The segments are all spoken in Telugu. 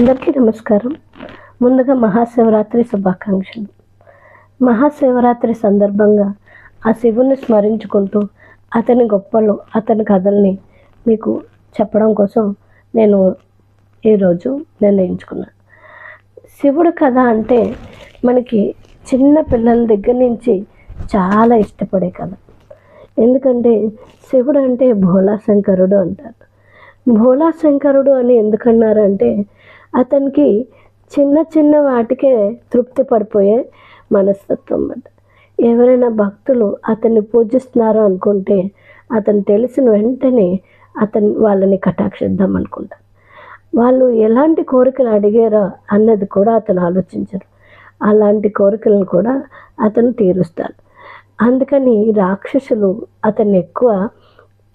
అందరికీ నమస్కారం. ముందుగా మహాశివరాత్రి శుభాకాంక్షలు. మహాశివరాత్రి సందర్భంగా ఆ శివుని స్మరించుకుంటూ అతని గొప్పలు అతని కథల్ని మీకు చెప్పడం కోసం నేను ఈరోజు నిర్ణయించుకున్నాను శివుడు కథ అంటే మనకి చిన్న పిల్లల దగ్గర నుంచి చాలా ఇష్టపడే కథ. ఎందుకంటే శివుడు అంటే భోలా శంకరుడు అంటారు. భోలా శంకరుడు అని ఎందుకన్నారంటే అతనికి చిన్న చిన్న వాటికే తృప్తి పడిపోయే మనస్తత్వం అన్నమాట. ఎవరైనా భక్తులు అతన్ని పూజిస్తున్నారో అనుకుంటే అతను తెలిసిన వెంటనే అతను వాళ్ళని కటాక్షిద్దాం అనుకుంటారు. వాళ్ళు ఎలాంటి కోరికలు అడిగారో అన్నది కూడా అతను ఆలోచించరు. అలాంటి కోరికలను కూడా అతను తీరుస్తాడు. అందుకని రాక్షసులు అతన్ని ఎక్కువ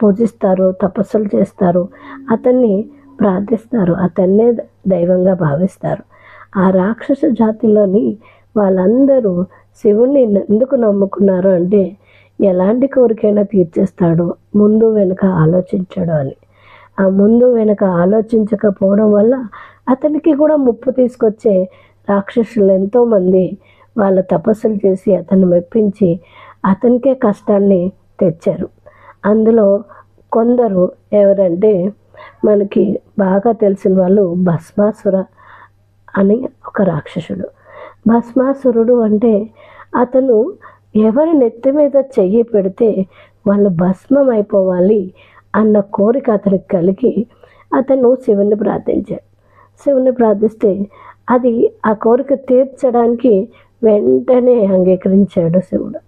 పూజిస్తారు తపస్సులు చేస్తారు. అతన్ని ప్రార్థిస్తారు. అతన్నే దైవంగా భావిస్తారు. ఆ రాక్షస జాతిలోని వాళ్ళందరూ శివుణ్ణి ఎందుకు నమ్ముకున్నారు అంటే ఎలాంటి కోరికైనా తీర్చేస్తాడు. ముందు వెనుక ఆలోచించడు అని. ఆ ముందు వెనుక ఆలోచించకపోవడం వల్ల అతనికి కూడా ముప్పు తీసుకొచ్చే రాక్షసులు ఎంతోమంది వాళ్ళ తపస్సులు చేసి అతను మెప్పించి అతనికే కష్టాన్ని తెచ్చారు. అందులో కొందరు ఎవరంటే మనకి బాగా తెలిసిన వాళ్ళు భస్మాసుర అని ఒక రాక్షసుడు. భస్మాసురుడు అంటే అతను ఎవరి నెత్తి మీద చెయ్యి పెడితే వాళ్ళు భస్మం అయిపోవాలి అన్న కోరిక అతనికి కలిగి అతను శివుని ప్రార్థించాడు. శివుని ప్రార్థిస్తే అది ఆ కోరిక తీర్చడానికి వెంటనే అంగీకరించాడు శివుడు.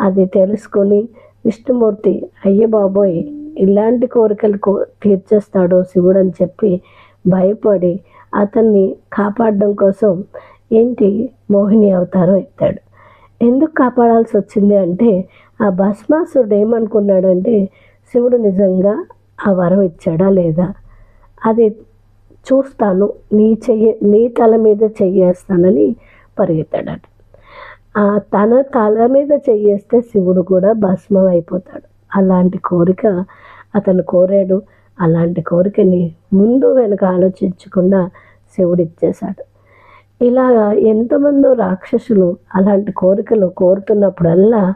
అది తెలుసుకొని విష్ణుమూర్తి అయ్య బాబోయ్ ఇలాంటి కోరికలు కో తీర్చేస్తాడో శివుడు అని చెప్పి భయపడి అతన్ని కాపాడడం కోసం ఏంటి మోహిని అవతారం ఎత్తాడు. ఎందుకు కాపాడాల్సి వచ్చింది అంటే ఆ భస్మాసురుడు ఏమనుకున్నాడంటే శివుడు నిజంగా ఆ వరం ఇచ్చాడా లేదా? అది చూస్తాను నీ చెయ్యి నీ తల మీద చెయ్యేస్తానని పరిగెత్తాడట. ఆ తన తల మీద చెయ్యేస్తే శివుడు కూడా భస్మం అయిపోతాడు. అలాంటి కోరిక అతను కోరాడు. అలాంటి కోరికని ముందు వెనుక ఆలోచించకుండా శివుడు ఇచ్చేశాడు. ఇలాగా ఎంతమందో రాక్షసులు అలాంటి కోరికలు కోరుతున్నప్పుడల్లా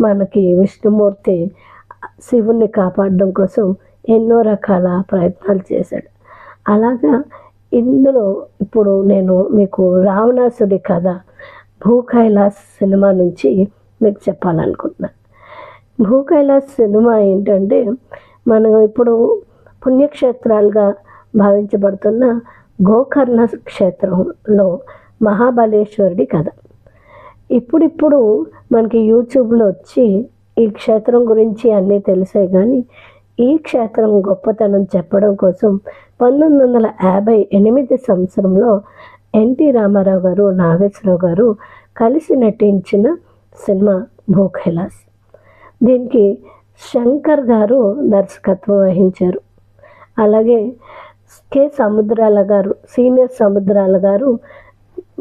మనకి విష్ణుమూర్తి శివుణ్ణి కాపాడడం కోసం ఎన్నో రకాల ప్రయత్నాలు చేశాడు. అలాగా ఇందులో ఇప్పుడు నేను మీకు రావణాసుడి కథ భూ కైలాస్ సినిమా నుంచి మీకు చెప్పాలనుకుంటున్నాను. భూ కైలాస్ సినిమా ఏంటంటే మనం ఇప్పుడు పుణ్యక్షేత్రాలుగా భావించబడుతున్న గోకర్ణ క్షేత్రంలో మహాబలేశ్వరుడి కథ. ఇప్పుడిప్పుడు మనకి యూట్యూబ్లో వచ్చి ఈ క్షేత్రం గురించి అన్నీ తెలిసాయి కానీ ఈ క్షేత్రం గొప్పతనం చెప్పడం కోసం పంతొమ్మిది వందల యాభై ఎనిమిది సంవత్సరంలో ఎన్టీ రామారావు గారు నాగేశ్వరరావు గారు కలిసి నటించిన సినిమా భూఖైలాస్. దీనికి శంకర్ గారు దర్శకత్వం వహించారు. అలాగే కె సముద్రాల గారు సీనియర్ సముద్రాల గారు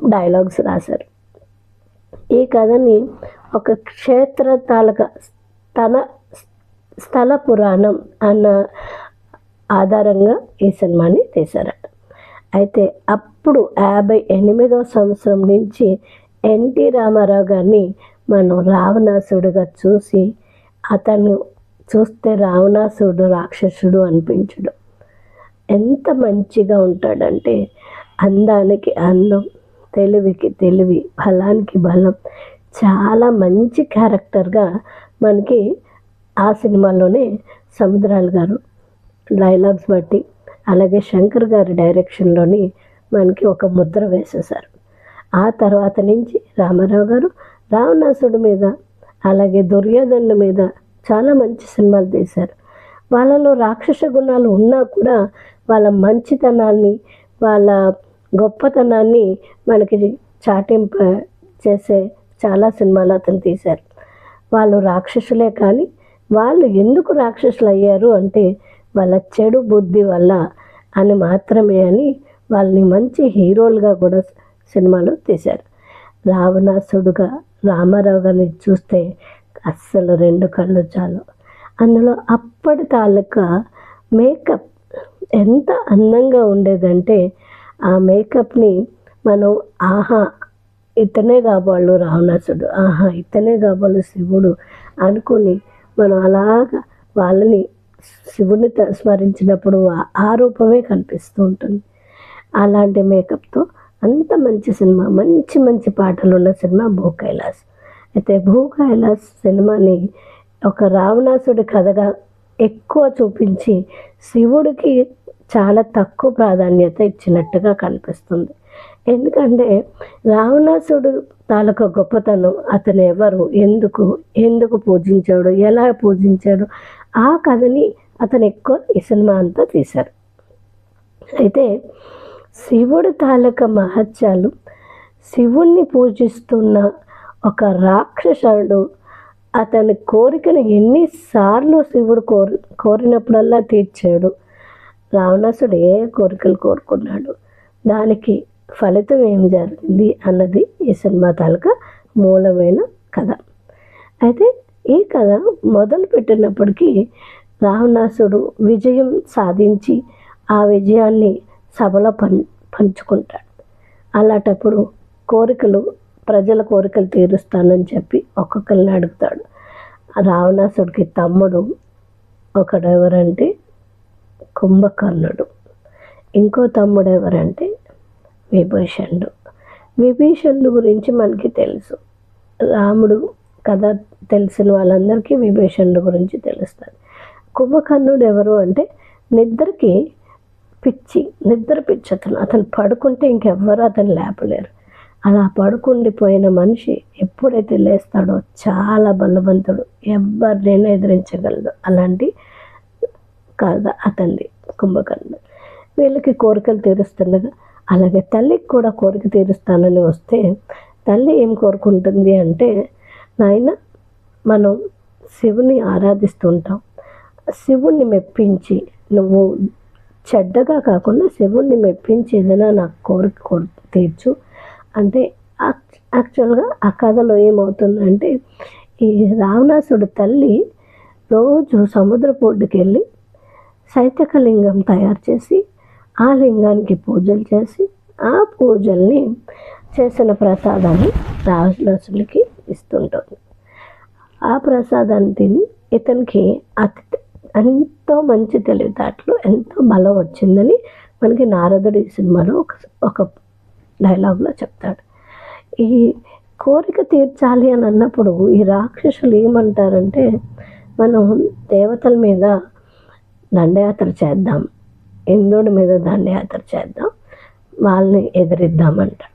డైలాగ్స్ రాశారు. ఈ కథని ఒక క్షేత్ర తాలక స్థల స్థల పురాణం అన్న ఆధారంగా ఈ సినిమాని తీశారట. అయితే అప్పుడు యాభై ఎనిమిదో సంవత్సరం నుంచి ఎన్టీ రామారావు గారిని మనం రావణాసుడిగా చూసి అతను చూస్తే రావణాసుడు రాక్షసుడు అనిపించడు. ఎంత మంచిగా ఉంటాడంటే అందానికి అందం తెలివికి తెలివి బలానికి బలం. చాలా మంచి క్యారెక్టర్గా మనకి ఆ సినిమాలోనే సముద్రాలు గారు డైలాగ్స్ బట్టి అలాగే శంకర్ గారి డైరెక్షన్లోని మనకి ఒక ముద్ర వేసేశారు. ఆ తర్వాత నుంచి రామారావు గారు రావణాసుడి మీద అలాగే దుర్యోధను మీద చాలా మంచి సినిమాలు తీశారు. వాళ్ళలో రాక్షస గుణాలు ఉన్నా కూడా వాళ్ళ మంచితనాన్ని వాళ్ళ గొప్పతనాన్ని మనకి చాటింప చేసే చాలా సినిమాలు అతను తీశారు. వాళ్ళు రాక్షసులే కానీ వాళ్ళు ఎందుకు రాక్షసులు అయ్యారు అంటే వాళ్ళ చెడు బుద్ధి వల్ల అని మాత్రమే అని వాళ్ళని మంచి హీరోలుగా కూడా సినిమాలు తీశారు. రావణాసుడుగా రామారావు గారిని చూస్తే అస్సలు రెండు కళ్ళు చాలు. అందులో అప్పటి తాలూకా మేకప్ ఎంత అందంగా ఉండేదంటే ఆ మేకప్ని మనం ఆహా ఇతనే కాబోళ్ళు రావణాసుడు ఆహా ఇతనే కాబోళ్ళు శివుడు అనుకుని మనం అలాగా వాళ్ళని శివుని త- స్మరించినప్పుడు ఆ- ఆ రూపమే కనిపిస్తూ ఉంటుంది. అలాంటి మేకప్తో అంత మంచి సినిమా మంచి మంచి పాటలు ఉన్న సినిమా భూ కైలాస్. అయితే భూ కైలాస్ సినిమాని ఒక రావణాసుడి కథగా ఎక్కువ చూపించి శివుడికి చాలా తక్కువ ప్రాధాన్యత ఇచ్చినట్టుగా కనిపిస్తుంది. ఎందుకంటే రావణాసుడు తాలూకా గొప్పతనం అతను ఎవరు ఎందుకు ఎందుకు పూజించాడు ఎలా పూజించాడు ఆ కథని అతను ఎక్కువ ఈ సినిమా అంతా తీశారు. అయితే శివుడు తాలూకా మహత్యాలు. శివుణ్ణి పూజిస్తున్న ఒక రాక్షసుడు అతని కోరికను ఎన్నిసార్లు శివుడు కోరి కోరినప్పుడల్లా తీర్చాడు. రావణాసుడు ఏ కోరికలు కోరుకున్నాడు? దానికి ఫలితం ఏం జరిగింది అన్నది ఈ సినిమా తాలూకా మూలమైన కథ. అయితే ఈ కథ మొదలు పెట్టినప్పటికీ రావణాసుడు విజయం సాధించి ఆ విజయాన్ని సభలో పం పంచుకుంటాడు. అలాంటప్పుడు కోరికలు ప్రజల కోరికలు తీరుస్తానని చెప్పి ఒక్కొక్కరిని అడుగుతాడు. రావణాసుడికి తమ్ముడు ఒకడు ఎవరంటే కుంభకర్ణుడు. ఇంకో తమ్ముడు ఎవరంటే విభీషణుడు. విభీషణుడు గురించి మనకి తెలుసు. రాముడు కథ తెలిసిన వాళ్ళందరికీ విభీషణుడు గురించి తెలుస్తుంది కుంభకర్ణుడు ఎవరు అంటే నిద్రకి పిచ్చి నిద్ర పిచ్చి అతను. అతను పడుకుంటే ఇంకెవ్వరు అతను లేపలేరు. అలా పడుకుండిపోయిన మనిషి ఎప్పుడైతే లేస్తాడో చాలా బలవంతుడు ఎవరినైనా ఎదిరించగలడు. అలాంటి కాదా అతన్ని కుంభకర్ణుడు. వీళ్ళకి కోరికలు తీరుస్తుండగా అలాగే తల్లికి కూడా కోరిక తీరుస్తానని వస్తే తల్లి ఏం కోరుకుంటుంది అంటే నాయన మనం శివుని ఆరాధిస్తుంటాం శివుణ్ణి మెప్పించి నువ్వు చెడ్డగా కాకుండా శివుణ్ణి మెప్పించి నాకు కోరిక తీర్చు. అంటే యాక్చువల్గా ఆ కథలో ఏమవుతుందంటే ఈ రావణాసుడు తల్లి రోజు సముద్ర పొడ్డుకి వెళ్ళి శైతకలింగం తయారు చేసి ఆ లింగానికి పూజలు చేసి ఆ పూజల్ని చేసిన ప్రసాదాన్ని రావణాసుడికి ఇస్తుంటుంది. ఆ ప్రసాదాన్ని తిని ఇతనికి అతి ఎంతో మంచి తెలివితేటలు ఎంతో బలం వచ్చిందని మనకి నారదుడు ఈ సినిమాలో ఒక ఒక డైలాగ్లో చెప్తాడు. ఈ కోరిక తీర్చాలి అని అన్నప్పుడు ఈ రాక్షసులు ఏమంటారంటే మనం దేవతల మీద దండయాత్ర చేద్దాం ఇంద్రుడి మీద దండయాత్ర చేద్దాం వాళ్ళని ఎదిరిద్దామంటాడు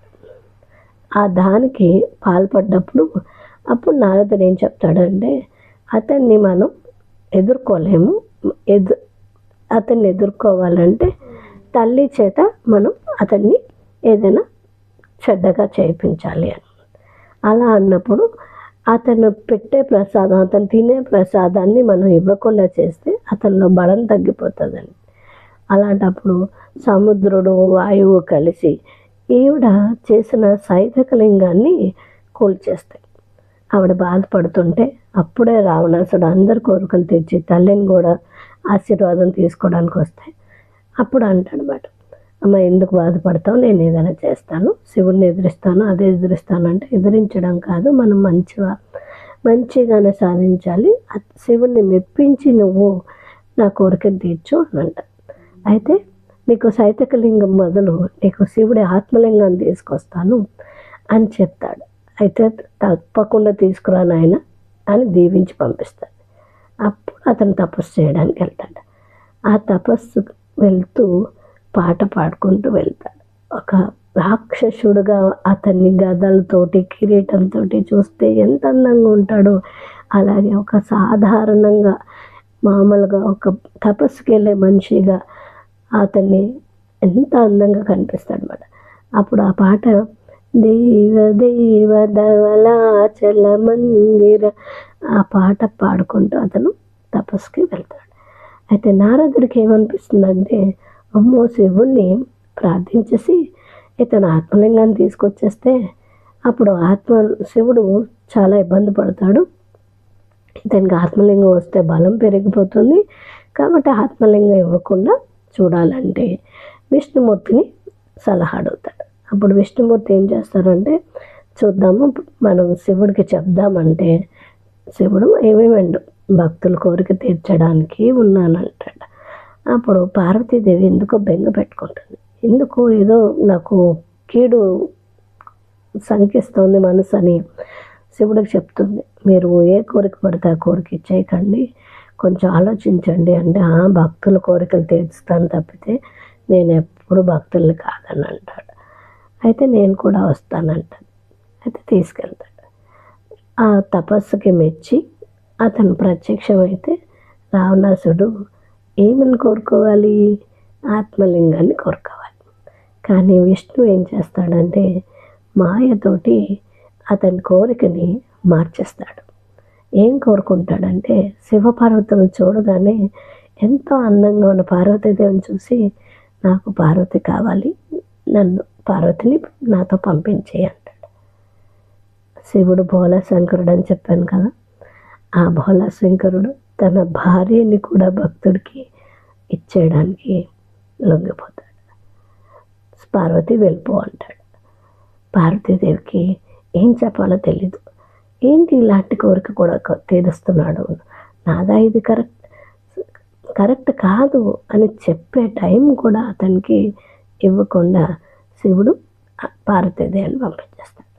ఆ దానికి పాల్పడ్డప్పుడు అప్పుడు నారదుడు ఏం చెప్తాడంటే అతన్ని మనం ఎదుర్కోలేము. ఎదు అతన్ని ఎదుర్కోవాలంటే తల్లి చేత మనం అతన్ని ఏదైనా చెడ్డగా చేయించాలి అని. అలా అన్నప్పుడు అతను పెట్టే ప్రసాదం అతను తినే ప్రసాదాన్ని మనం ఇవ్వకుండా చేస్తే అతనిలో బలం తగ్గిపోతుందని. అలాంటప్పుడు సముద్రుడు వాయువు కలిసి ఈవిడ చేసిన సైతకలింగాన్ని కూల్చేస్తాయి. ఆవిడ బాధపడుతుంటే అప్పుడే రావణాసుడు అందరి కోరికలు తెచ్చి తల్లిని కూడా ఆశీర్వాదం తీసుకోవడానికి వస్తాయి. అప్పుడు అంటాడనమాట అమ్మ ఎందుకు బాధపడతావు? నేను ఏదైనా చేస్తాను. శివుడిని ఎదిరిస్తాను అదే ఎదిరిస్తాను అంటే ఎదిరించడం కాదు. మనం మంచిగా మంచిగానే సాధించాలి. శివుణ్ణి మెప్పించి నువ్వు నా కోరికను తీర్చు అని అంట. అయితే నీకు సైతకలింగం మొదలు నీకు శివుడి ఆత్మలింగాన్ని తీసుకొస్తాను అని చెప్తాడు. అయితే తప్పకుండా తీసుకురా నాయన. అని దీవించి పంపిస్తాడు. అప్పుడు అతను తపస్సు చేయడానికి వెళ్తాడు. ఆ తపస్సు వెళ్తూ పాట పాడుకుంటూ వెళ్తాడు. ఒక రాక్షసుడుగా అతన్ని గదలతోటి కిరీటంతో చూస్తే ఎంత అందంగా ఉంటాడో అలాగే ఒక సాధారణంగా మామూలుగా ఒక తపస్సుకి వెళ్ళే మనిషిగా అతన్ని ఎంత అందంగా కనిపిస్తాడు అనమాట అప్పుడు ఆ పాట దేవ దేవ ధవలాచల మందిర. ఆ పాట పాడుకుంటూ అతను తపస్సుకి వెళ్తాడు. అయితే నారదుడికి ఏమనిపిస్తుందంటే అమ్మో శివుణ్ణి ప్రార్థించేసి ఇతను ఆత్మలింగాన్ని తీసుకొచ్చేస్తే అప్పుడు ఆత్మ శివుడు చాలా ఇబ్బంది పడతాడు. ఇతనికి ఆత్మలింగం వస్తే బలం పెరిగిపోతుంది. కాబట్టి ఆత్మలింగం ఇవ్వకుండా చూడాలంటే విష్ణుమూర్తిని సలహా అప్పుడు విష్ణుమూర్తి ఏం చేస్తారంటే చూద్దాము మనం శివుడికి చెప్దామంటే శివుడు ఏమేమండు భక్తుల కోరిక తీర్చడానికి ఉన్నానంటాడు. అప్పుడు పార్వతీదేవి ఎందుకో బెంగ పెట్టుకుంటుంది. ఎందుకు ఏదో నాకు కీడు శంకిస్తోంది మనసు అని శివుడికి చెప్తుంది. మీరు ఏ కోరిక పడితే ఆ కోరిక ఇచ్చేయకండి కొంచెం ఆలోచించండి అంటే ఆ భక్తుల కోరికలు తీర్చుతాను తప్పితే నేను ఎప్పుడు భక్తుల్ని కాదని అంటాడు అయితే నేను కూడా వస్తానంటాను అయితే తీసుకెళ్తాడు. ఆ తపస్సుకి మెచ్చి అతను ప్రత్యక్షమైతే రావణాసుడు ఏమని కోరుకోవాలి? ఆత్మలింగాన్ని కోరుకోవాలి. కానీ విష్ణు ఏం చేస్తాడంటే మాయతోటి అతని కోరికని మార్చేస్తాడు. ఏం కోరుకుంటాడంటే శివపార్వతులను చూడగానే ఎంతో అందంగా ఉన్న పార్వతీదేవిని చూసి నాకు పార్వతి కావాలి. నన్ను పార్వతిని నాతో పంపించేయి అంటాడు శివుడు భోలా శంకరుడు అని చెప్పాను కదా ఆ భోలా శంకరుడు తన భార్యని కూడా భక్తుడికి ఇచ్చేయడానికి లొంగిపోతాడు. పార్వతి వెళ్ళిపో అంటాడు. పార్వతీదేవికి ఏం చెప్పాలో తెలీదు. ఏంటి ఇలాంటి కోరిక కూడా తీరుస్తున్నాడు? నాదా ఇది కరెక్ట్? కరెక్ట్ కాదు అని చెప్పే టైం కూడా అతనికి ఇవ్వకుండా శివుడు పార్వతీదేవిని పంపించేస్తాడు.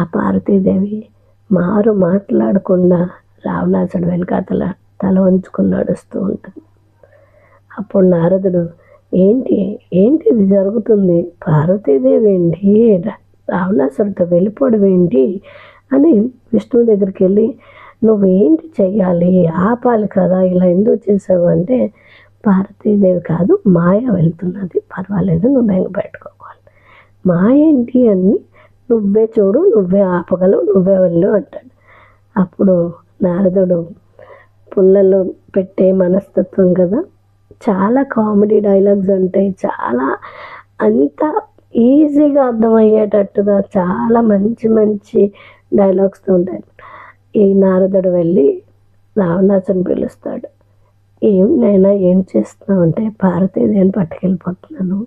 ఆ పార్వతీదేవి మారు మాట్లాడకుండా రావణాసుడు వెనకాతల తల వంచుకుని నడుస్తూ ఉంటుంది. అప్పుడు నారదుడు ఏంటి ఏంటి ఇది జరుగుతుంది? పార్వతీదేవి ఏంటి? రావణాసుడితో వెళ్ళిపోవడం ఏంటి? అని విష్ణువు దగ్గరికి వెళ్ళి నువ్వేంటి చెయ్యాలి? ఆపాలి కదా ఇలా ఎందుకు చేసావు? అంటే పార్వతీదేవి కాదు మాయ వెళ్తున్నది. పర్వాలేదు నువ్వు బెంగ పెట్టుకోవాలి. మాయ ఏంటి అని నువ్వే చూడు నువ్వే ఆపగలవు నువ్వే వెళ్ళు అంటాడు. అప్పుడు నారదుడు పుల్లలు పెట్టే మనస్తత్వం కదా చాలా కామెడీ డైలాగ్స్ ఉంటాయి. చాలా అంత ఈజీగా అర్థమయ్యేటట్టుగా చాలా మంచి మంచి డైలాగ్స్తో ఉంటాయి. ఈ నారదుడు వెళ్ళి రావణాసుని పిలుస్తాడు. ఏం నైనా ఏం చేస్తున్నావు అంటే పార్వతీదేవిని పట్టుకెళ్ళిపోతున్నాను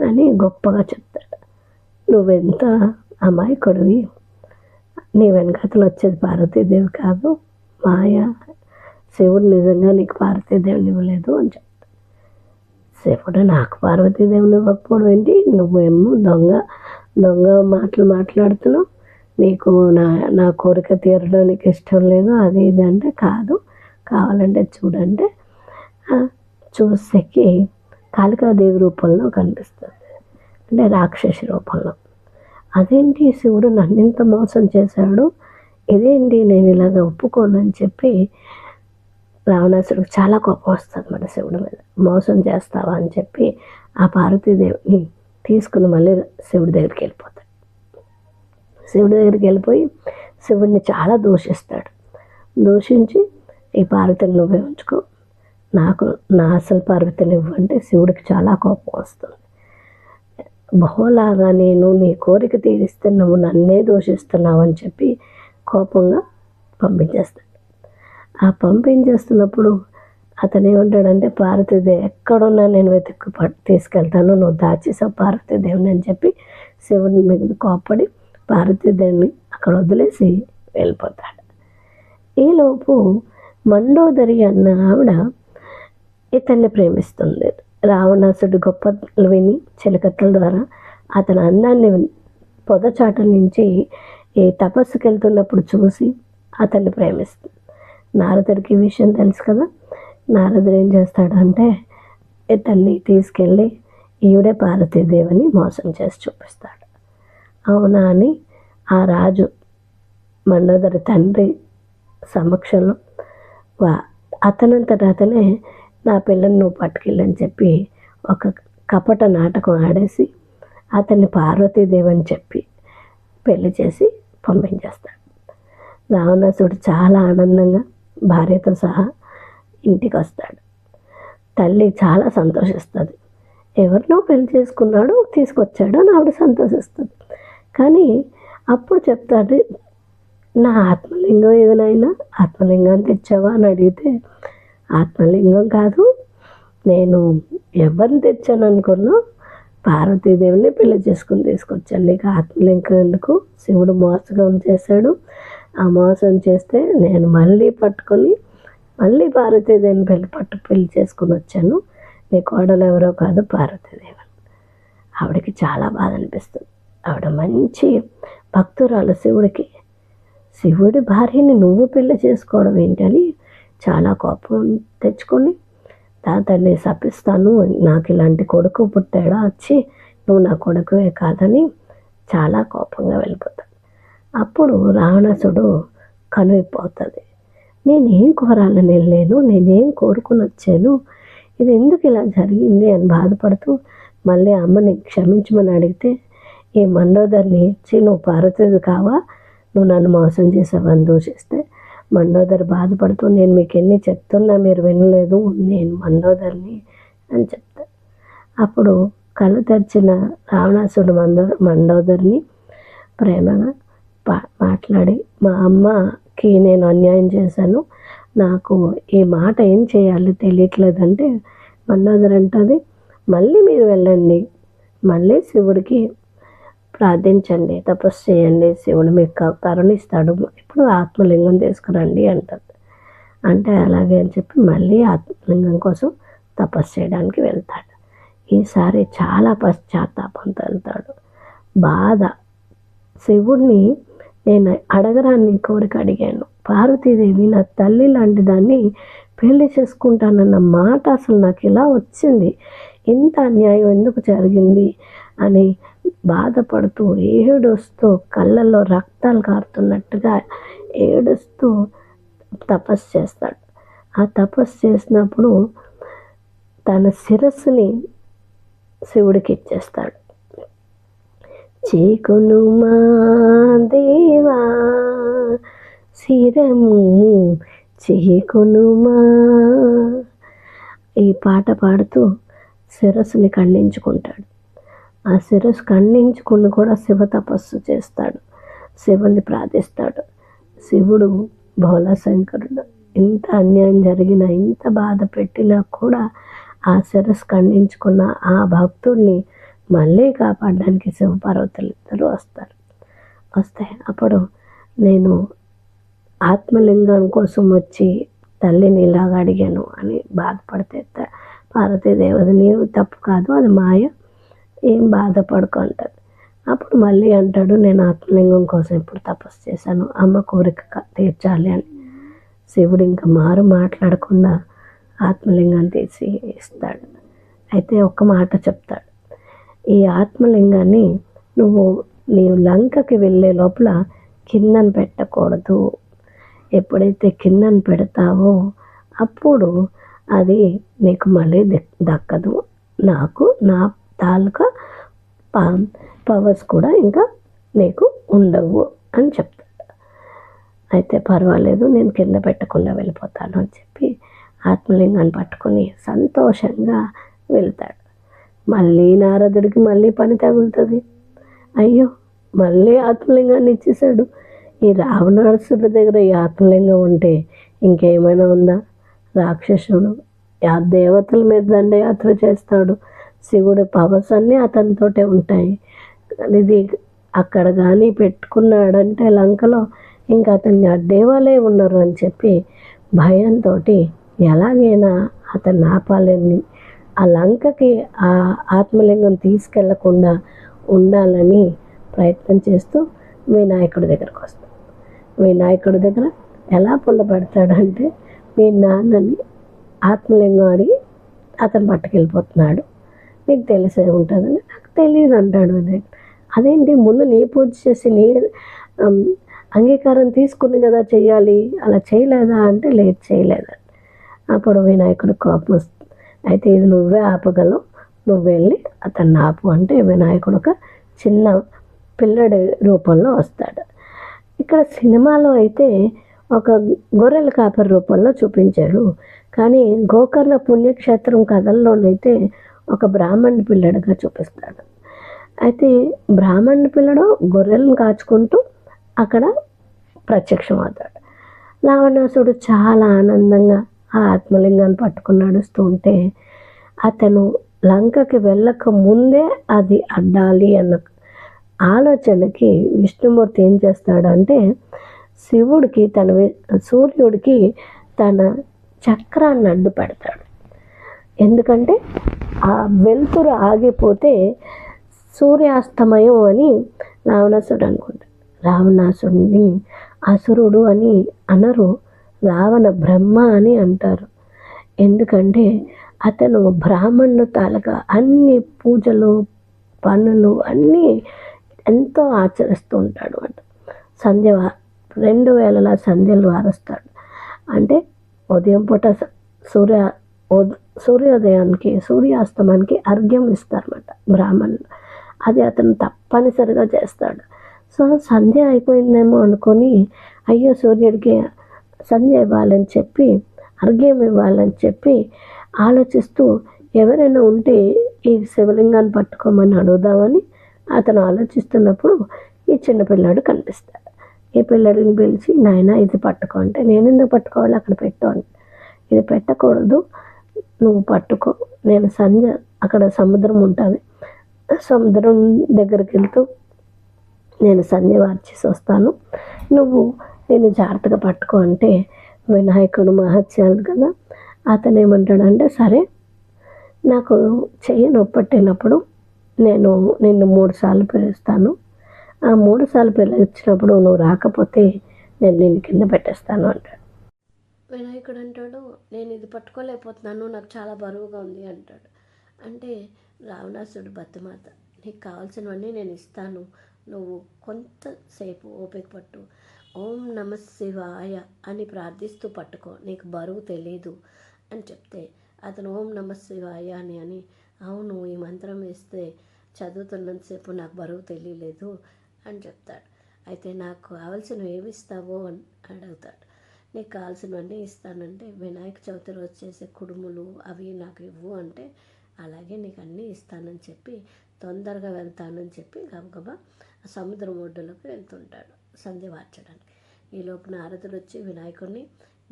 అని గొప్పగా చెప్తాడు. నువ్వెంత అమాయకుడివి? నీ వెనకాతలు వచ్చేది భారతీదేవి కాదు మాయ శివుడు నిజంగా నీకు పార్వతీదేవిని ఇవ్వలేదు అని చెప్తాడు. శివుడు నాకు పార్వతీదేవిని ఇవ్వకపోవడం ఏంటి? నువ్వేమో దొంగ దొంగ మాటలు మాట్లాడుతున్నావు. నీకు నా నా కోరిక తీరడానికి ఇష్టం లేదు అది ఇది అంటే కాదు. కావాలంటే చూడంటే చూసేకి కాళికాదేవి రూపంలో కనిపిస్తుంది. అంటే రాక్షసి రూపంలో. అదేంటి శివుడు నన్ను ఇంత మోసం చేశాడు? ఇదేంటి నేను ఇలాగ ఒప్పుకోను అని చెప్పి రావణాసుడికి చాలా కోపం వస్తుంది మన శివుడి మీద. మోసం చేస్తావా అని చెప్పి ఆ పార్వతీదేవిని తీసుకుని మళ్ళీ శివుడి దగ్గరికి వెళ్ళిపోతాడు. శివుడి దగ్గరికి వెళ్ళిపోయి శివుడిని చాలా దూషిస్తాడు. దూషించి ఈ పార్వతిని నువ్వే ఉంచుకో. నాకు నా అసలు పార్వతిని ఇవ్వంటే శివుడికి చాలా కోపం వస్తుంది. బహులాగా నేను నీ కోరిక తీరిస్తే నువ్వు నన్నే దూషిస్తున్నావు అని చెప్పి కోపంగా పంపించేస్తాడు. ఆ పంపించేస్తున్నప్పుడు అతను ఏమంటాడంటే పార్వతీదేవి ఎక్కడున్నా నేను వెతుక్కు పట్ తీసుకెళ్తాను నువ్వు దాచేసావు పార్వతీదేవిని అని చెప్పి శివుని మీద కోపడి పార్వతీదేవిని అక్కడ వదిలేసి వెళ్ళిపోతాడు. ఈలోపు మండోదరి అన్న ఆవిడ ఇతన్ని ప్రేమిస్తుంది? రావణాసుడు గొప్పలు విని చిలకత్తల ద్వారా అతని అందాన్ని పొదచాట నుంచి ఈ తపస్సుకి వెళ్తున్నప్పుడు చూసి అతన్ని ప్రేమిస్తుంది నారదుడికి విషయం తెలుసు కదా? నారదుడు ఏం చేస్తాడు అంటే ఇతన్ని తీసుకెళ్ళి ఈవిడే పార్వతీదేవిని మోసం చేసి చూపిస్తాడు. అవునా అని ఆ రాజు మండోదరి తండ్రి సమక్షంలో వా అతనంతట అతనే నా పిల్లని నువ్వు పట్టుకెళ్ళని చెప్పి ఒక కపట నాటకం ఆడేసి అతన్ని పార్వతీదేవి అని చెప్పి పెళ్ళి చేసి పంపించేస్తాడు. రావణాసుడు చాలా ఆనందంగా భార్యతో సహా ఇంటికి వస్తాడు. తల్లి చాలా సంతోషిస్తుంది. ఎవరినో పెళ్ళి చేసుకున్నాడు తీసుకొచ్చాడు అని ఆవిడ సంతోషిస్తుంది. కానీ అప్పుడు చెప్తాడు నా ఆత్మలింగం ఏదైనా ఆత్మలింగాన్ని తెచ్చావా? అని అడిగితే ఆత్మలింగం కాదు. నేను ఎవరిని తెచ్చాను అనుకున్నా పార్వతీదేవిని పెళ్ళి చేసుకుని తీసుకొచ్చాను. నీకు ఆత్మలింకం ఎందుకు? శివుడు మోసగం చేశాడు. ఆ మోసం చేస్తే నేను మళ్ళీ పట్టుకొని మళ్ళీ పార్వతీదేవిని పెళ్ళి పట్టు పెళ్ళి చేసుకుని వచ్చాను. నీ కోడలు ఎవరో కాదు పార్వతీదేవి. ఆవిడకి చాలా బాధ అనిపిస్తుంది. ఆవిడ మంచి భక్తురాలు శివుడికి. శివుడి భార్యని నువ్వు పెళ్ళి చేసుకోవడం ఏంటని చాలా కోపం తెచ్చుకొని తాతని శపిస్తాను నాకు ఇలాంటి కొడుకు పుట్టాడా వచ్చి నువ్వు నా కొడుకువే కాదని చాలా కోపంగా వెళ్ళిపోతాడు అప్పుడు రావణాసుడు కనువిపోతుంది నేనేం కోరాలని వెళ్ళాను నేనేం కోరుకుని వచ్చాను ఇది ఎందుకు ఇలా జరిగింది? అని బాధపడుతూ మళ్ళీ అమ్మని క్షమించమని అడిగితే ఈ మండోదర్ని ఇచ్చి నువ్వు పార్వతీది కావా? నువ్వు నన్ను మోసం చేసావని దూషిస్తే మండోదర్ బాధపడుతూ నేను మీకు ఎన్ని చెప్తున్నా మీరు వినలేదు నేను మండోదర్ని అని చెప్తాను అప్పుడు కళ్ళు తెరిచిన రావణాసుడు మందో మండోదర్ని ప్రేమగా పా మాట్లాడి మా అమ్మకి నేను అన్యాయం చేశాను. నాకు ఈ మాట ఏం చేయాలి తెలియట్లేదంటే మండోదర్ అంటుంది మళ్ళీ మీరు వెళ్ళండి. మళ్ళీ శివుడికి ప్రార్థించండి తపస్సు చేయండి శివుడు మీకు కరుణిస్తాడు ఇప్పుడు ఆత్మలింగం తీసుకురండి అంటారు. అంటే అలాగే అని చెప్పి మళ్ళీ ఆత్మలింగం కోసం తపస్సు చేయడానికి వెళ్తాడు. ఈసారి చాలా పశ్చాత్తాపంతో వెళ్తాడు. బాధ. శివుణ్ణి నేను అడగరాన్ని కోరిక అడిగాను. పార్వతీదేవి నా తల్లి లాంటి దాన్ని పెళ్ళి చేసుకుంటానన్న మాట అసలు నాకు ఇలా వచ్చింది. ఇంత అన్యాయం ఎందుకు జరిగింది? అని బాధపడుతూ ఏడుస్తూ కళ్ళల్లో రక్తాలు కారుతున్నట్టుగా ఏడుస్తూ తపస్సు చేస్తాడు. ఆ తపస్సు చేసినప్పుడు తన శిరస్సుని శివుడికి ఇచ్చేస్తాడు. చీకును మా దేవా శిరము చీకును మా ఈ పాట పాడుతూ శిరస్సుని ఖండించుకుంటాడు. ఆ శిరస్సు ఖండించుకుని కూడా శివ తపస్సు చేస్తాడు. శివుని ప్రార్థిస్తాడు. శివుడు భోళశంకరుడు ఇంత అన్యాయం జరిగినా ఇంత బాధ పెట్టినా కూడా ఆ శిరస్సు ఖండించుకున్న ఆ భక్తుడిని మళ్ళీ కాపాడడానికి శివపార్వతులు ఇద్దరు వస్తారు. వస్తే అప్పుడు నేను ఆత్మలింగం కోసం వచ్చి తల్లిని ఇలాగ అడిగాను అని బాధపడితే పార్వతీదేవది నీవు తప్పు కాదు అది మాయ. ఏం బాధపడుకో అంటాడు అప్పుడు మళ్ళీ అంటాడు నేను ఆత్మలింగం కోసం ఇప్పుడు తపస్సు చేశాను? అమ్మ కోరిక తీర్చాలి అని. శివుడు ఇంకా మారు మాట్లాడకుండా ఆత్మలింగం తీసి ఇస్తాడు అయితే ఒక మాట చెప్తాడు. ఈ ఆత్మలింగాన్ని నువ్వు నీవు లంకకి వెళ్ళే లోపల కిందన పెట్టకూడదు. ఎప్పుడైతే కిందన పెడతావో అప్పుడు అది నీకు మళ్ళీ దక్కదు. నాకు నా తాలూకా పవర్స్ కూడా ఇంకా నీకు ఉండవు అని చెప్తాడు అయితే పర్వాలేదు నేను కింద పెట్టకుండా వెళ్ళిపోతాను అని చెప్పి ఆత్మలింగాన్ని పట్టుకొని సంతోషంగా వెళ్తాడు. మళ్ళీ నారదుడికి మళ్ళీ పని తగులుతుంది. అయ్యో మళ్ళీ ఆత్మలింగాన్ని ఇచ్చేసాడు ఈ రావణాసుడి దగ్గర ఈ ఆత్మలింగం ఉంటే ఇంకేమైనా ఉందా? రాక్షసుడు ఆ దేవతల మీద దండయాత్ర చేస్తాడు. శివుడి పవర్స్ అన్నీ అతనితోటే ఉంటాయి. ఇది అక్కడ కానీ పెట్టుకున్నాడంటే లంకలో ఇంకా అతన్ని అడ్డేవాళ్ళే ఉన్నారు అని చెప్పి భయంతో ఎలాగైనా అతన్ని ఆపాలని ఆ లంకకి ఆ ఆత్మలింగం తీసుకెళ్ళకుండా ఉండాలని ప్రయత్నం చేస్తూ వినాయకుడి దగ్గరకు వస్తాం. వినాయకుడి దగ్గర ఎలా పొందబడతాడంటే మీ నాన్నని ఆత్మలింగం అడిగి అతను పట్టుకెళ్ళిపోతున్నాడు. నీకు తెలిసే ఉంటుందని నాకు తెలియదు అంటాడు వినాయకుడు అదేంటి? ముందు నీ పూజ చేసి నీ అంగీకారం తీసుకుని కదా చేయాలి అలా చేయలేదా అంటే లేదు చేయలేదా. అప్పుడు వినాయకుడు కోపం వస్తుంది అయితే ఇది నువ్వే ఆపగలవు. నువ్వు వెళ్ళి అతన్ని ఆపు అంటే వినాయకుడు ఒక చిన్న పిల్లడి రూపంలో వస్తాడు. ఇక్కడ సినిమాలో అయితే ఒక గొర్రెల కాపరి రూపంలో చూపించారు కానీ గోకర్ణ పుణ్యక్షేత్రం కథల్లోనైతే ఒక బ్రాహ్మణ పిల్లడిగా చూపిస్తాడు. అయితే బ్రాహ్మణ పిల్లడు గొర్రెలను కాచుకుంటూ అక్కడ ప్రత్యక్షం అవుతాడు రావణాసుడు చాలా ఆనందంగా ఆ ఆత్మలింగాన్ని పట్టుకుని నడుస్తూ ఉంటే అతను లంకకి వెళ్ళక ముందే అది అడ్డాలి అన్న ఆలోచనకి విష్ణుమూర్తి ఏం చేస్తాడంటే శివుడికి తన సూర్యుడికి తన చక్రాన్ని అడ్డు పెడతాడు ఎందుకంటే ఆ వెలుతురు ఆగిపోతే సూర్యాస్తమయం అని రావణాసుడు అనుకుంటాడు. రావణాసుడిని అసురుడు అని అనరు రావణ బ్రహ్మ అని అంటారు. ఎందుకంటే అతను బ్రాహ్మణుడు తాలూకా అన్ని పూజలు పనులు అన్నీ ఎంతో ఆచరిస్తూ ఉంటాడు అంట సంధ్య రెండు వేలల సంధ్యలు వారుస్తాడు. అంటే ఉదయం పూట సూర్య సూర్యోదయానికి సూర్యాస్తమానికి అర్ఘ్యం ఇస్తారన్నమాట బ్రాహ్మణులు. అది అతను తప్పనిసరిగా చేస్తాడు. సో సంధ్య అయిపోయిందేమో అనుకొని అయ్యో సూర్యుడికి సంధ్య ఇవ్వాలని చెప్పి అర్ఘ్యం ఇవ్వాలని చెప్పి ఆలోచిస్తూ ఎవరైనా ఉంటే ఈ శివలింగాన్ని పట్టుకోమని అడుగుదామని అతను ఆలోచిస్తున్నప్పుడు ఈ చిన్న పిల్లాడు కనిపిస్తాడు. ఈ పిల్లాడిని పిలిచి నాయన ఇది పట్టుకో అంటే నేను ఎందుకు పట్టుకోవాలి? అక్కడ పెట్టు ఇది పెట్టకూడదు. నువ్వు పట్టుకో. నేను సంధ్య అక్కడ సముద్రం ఉంటుంది. సముద్రం దగ్గరికి వెళ్తూ నేను సంధ్య వార్చేసి వస్తాను. నువ్వు నేను జాగ్రత్తగా పట్టుకో అంటే వినాయకుడు మహత్యాలు కదా. అతను ఏమంటాడంటే సరే నాకు చెయ్యి నొప్పట్టినప్పుడు నేను నిన్ను మూడు సార్లు పిలుస్తాను. ఆ మూడు సార్లు పిలిచినప్పుడు నువ్వు రాకపోతే నేను నిన్ను కింద పెట్టేస్తాను అంటాడు. వినాయకుడు అంటాడు నేను ఇది పట్టుకోలేకపోతున్నాను నాకు చాలా బరువుగా ఉంది అంటాడు. అంటే రావణాసుడు బతిమాత నీకు కావాల్సినవన్నీ నేను ఇస్తాను నువ్వు కొంతసేపు ఓపిక పట్టు ఓం నమ శివాయ అని ప్రార్థిస్తూ పట్టుకో నీకు బరువు తెలీదు అని చెప్తే అతను ఓం నమ శివాయ అని అని అవును ఈ మంత్రం వేస్తే చదువుతున్నంతసేపు నాకు బరువు తెలియలేదు అని చెప్తాడు. అయితే నాకు కావాల్సినవి ఏమి ఇస్తావో అని అడుగుతాడు. నీకు కావాల్సినవన్నీ ఇస్తానంటే వినాయక చవితి రోజు చేసే కుడుములు అవి నాకు ఇవ్వు అంటే అలాగే నీకు అన్నీ ఇస్తానని చెప్పి తొందరగా వెళ్తానని చెప్పి గబగబా సముద్రం ఒడ్డులోకి వెళ్తుంటాడు సంధ్య వార్చడానికి ఈలోపు నారదుడు వచ్చి వినాయకుడిని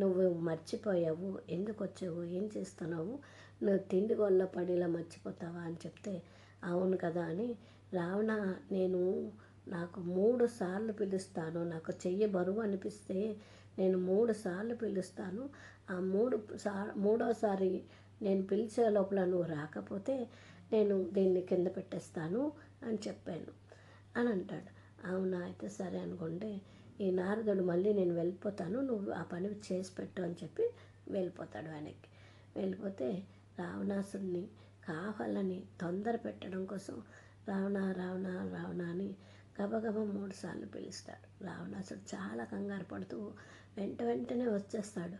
నువ్వు మర్చిపోయావు. ఎందుకు వచ్చావు? ఏం చేస్తున్నావు? నువ్వు తిండి గొల్ల పడిలా మర్చిపోతావా? అని చెప్తే అవును కదా అని రావణ నేను నాకు మూడు సార్లు పిలుస్తాను. నాకు చెయ్యి బరువు అనిపిస్తే నేను మూడు సార్లు పిలుస్తాను. ఆ మూడు సా మూడోసారి నేను పిలిచే లోపల నువ్వు రాకపోతే నేను దీన్ని కింద పెట్టేస్తాను అని చెప్పాను. అని అంటాడు. అవునా అయితే సరే అనుకుంటే ఈ నారదుడు మళ్ళీ నేను వెళ్ళిపోతాను. నువ్వు ఆ పని చేసి పెట్టు అని చెప్పి వెళ్ళిపోతాడు వెనక్కి. వెళ్ళిపోతే రావణాసుడిని కావాలని తొందర పెట్టడం కోసం రావణ రావణ రావణ అని గబగబా మూడు సార్లు పిలుస్తాడు. రావణాసుడు చాలా కంగారు పడుతూ వెంట వెంటనే వచ్చేస్తాడు.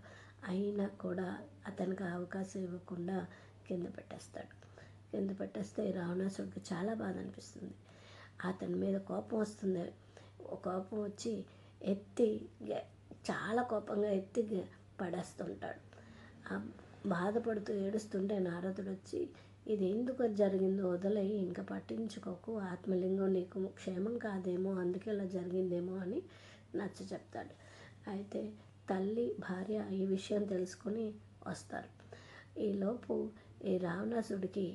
అయినా కూడా అతనికి అవకాశం ఇవ్వకుండా కింద పెట్టేస్తాడు. కింద పెట్టేస్తే రావణాసుడికి చాలా బాధ అనిపిస్తుంది. అతని మీద కోపం వస్తుంది. కోపం వచ్చి ఎత్తి చాలా కోపంగా ఎత్తి పడేస్తుంటాడు. బాధపడుతూ ఏడుస్తుంటే నారదుడు వచ్చి ఇది ఎందుకు జరిగిందో వదిలేయి ఇంకా పట్టించుకోకు. ఆత్మలింగం నీకు క్షేమం కాదేమో అందుకే ఇలా జరిగిందేమో అని నచ్చ చెప్తాడు. అయితే తల్లి భార్య ఈ విషయం తెలుసుకొని వస్తారు. ఈలోపు ఈ రావణాసుడికి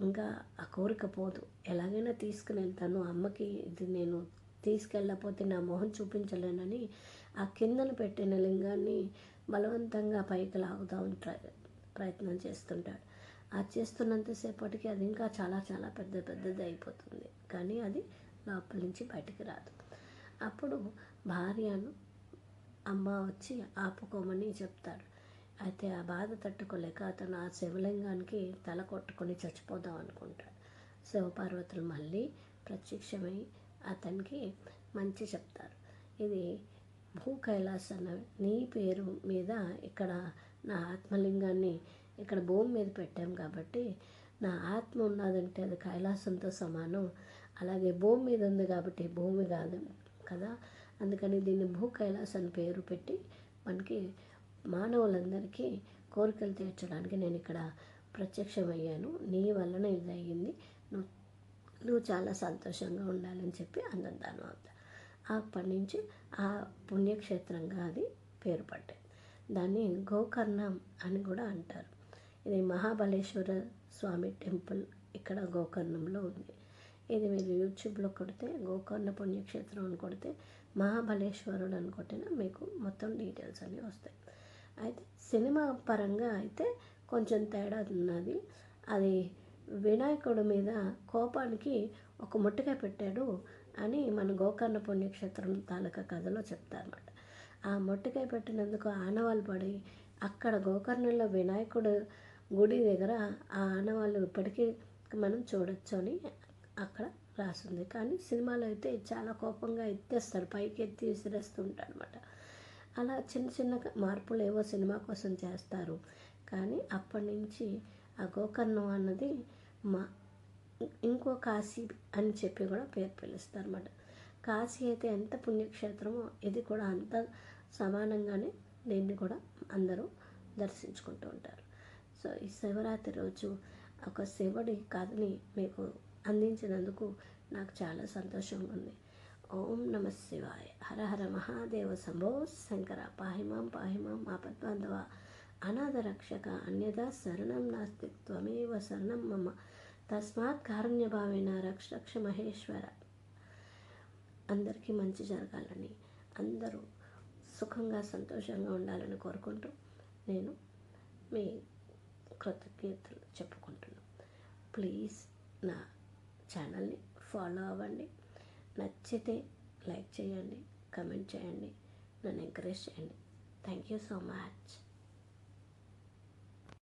ఇంకా ఆ కోరిక పోదు. ఎలాగైనా తీసుకుని వెళ్తాను అమ్మకి ఇది నేను తీసుకెళ్ళకపోతే నా మొహం చూపించలేనని ఆ కిందన పెట్టిన లింగాన్ని బలవంతంగా పైకి లాగుదామని ప్రయత్నం చేస్తుంటాడు. అది చేస్తున్నంతసేపటికి అది ఇంకా చాలా చాలా పెద్ద పెద్దది అయిపోతుంది కానీ అది లోపల నుంచి బయటికి రాదు. అప్పుడు భార్యను అమ్మ వచ్చి ఆపుకోమని చెప్తాడు. అయితే ఆ బాధ తట్టుకోలేక అతను ఆ శివలింగానికి తల కొట్టుకొని చచ్చిపోదాం అనుకుంటాడు. శివపార్వతులు మళ్ళీ ప్రత్యక్షమై అతనికి మంచి చెప్తారు. ఇది భూ కైలాస అన్న నీ పేరు మీద ఇక్కడ నా ఆత్మలింగాన్ని ఇక్కడ భూమి మీద పెట్టాం కాబట్టి నా ఆత్మ ఉన్నదంటే అది కైలాసంతో సమానం. అలాగే భూమి మీద ఉంది కాబట్టి భూమి కాదు కదా. అందుకని దీన్ని భూ కైలాస్ అని పేరు పెట్టి మనకి మానవులందరికీ కోరికలు తీర్చడానికి నేను ఇక్కడ ప్రత్యక్షమయ్యాను. నీ వలన ఇది అయ్యింది. నువ్వు నువ్వు చాలా సంతోషంగా ఉండాలని చెప్పి అందదాను అవుతా అప్పటి నుంచి ఆ పుణ్యక్షేత్రంగా అది పేరు పడ్డది. దాన్ని గోకర్ణం అని కూడా అంటారు. ఇది మహాబలేశ్వర స్వామి టెంపుల్ ఇక్కడ గోకర్ణంలో ఉంది. ఇది మీరు యూట్యూబ్లో కొడితే గోకర్ణ పుణ్యక్షేత్రం అని కొడితే మహాబలేశ్వరుడు అనుకుంటేనే మీకు మొత్తం డీటెయిల్స్ అన్నీ వస్తాయి. అయితే సినిమా పరంగా అయితే కొంచెం తేడా ఉన్నది. అది వినాయకుడి మీద కోపానికి ఒక ముట్టుగా పెట్టాడు అని మన గోకర్ణ పుణ్యక్షేత్రం తాలూకా కథలో చెప్తారన్నమాట. ఆ మొట్టికాయ పెట్టినందుకు ఆనవాళ్ళు పడి అక్కడ గోకర్ణంలో వినాయకుడు గుడి దగ్గర ఆ ఆనవాళ్ళు ఇప్పటికీ మనం చూడొచ్చు అని అక్కడ రాస్తుంది. కానీ సినిమాలో అయితే చాలా కోపంగా ఎత్తేస్తాడు పైకి ఎత్తి విసిరేస్తుంటాడు అనమాట అలా చిన్న చిన్న మార్పులు ఏవో సినిమా కోసం చేస్తారు. కానీ అప్పటి నుంచి ఆ గోకర్ణం అన్నది మా ఇంకో కాశీ అని చెప్పి కూడా పేరు పిలుస్తారు అనమాట కాశీ అయితే ఎంత పుణ్యక్షేత్రమో ఇది కూడా అంత సమానంగానే దీన్ని కూడా అందరూ దర్శించుకుంటూ ఉంటారు. సో ఈ శివరాత్రి రోజు ఒక శివుడి కథని మీకు అందించినందుకు నాకు చాలా సంతోషంగా ఉంది ఓం నమ శివాయ. హర హర మహాదేవ సంభో శంకర. పాహిమాం పాహిమాం ఆపద్బాంధవ అనాథ రక్షక అన్యదా శరణం నాస్తి త్వమేవ శరణం మమ. తస్మాత్ కారుణ్యభావేన రక్ష రక్ష మహేశ్వర. అందరికీ మంచి జరగాలని అందరూ సుఖంగా సంతోషంగా ఉండాలని కోరుకుంటూ నేను మీ కృతజ్ఞతలు చెప్పుకుంటున్నాను ప్లీజ్ నా ఛానల్ని ఫాలో అవ్వండి. నచ్చితే లైక్ చేయండి కమెంట్ చేయండి. నన్ను ఎంకరేజ్ చేయండి. Thank you so much.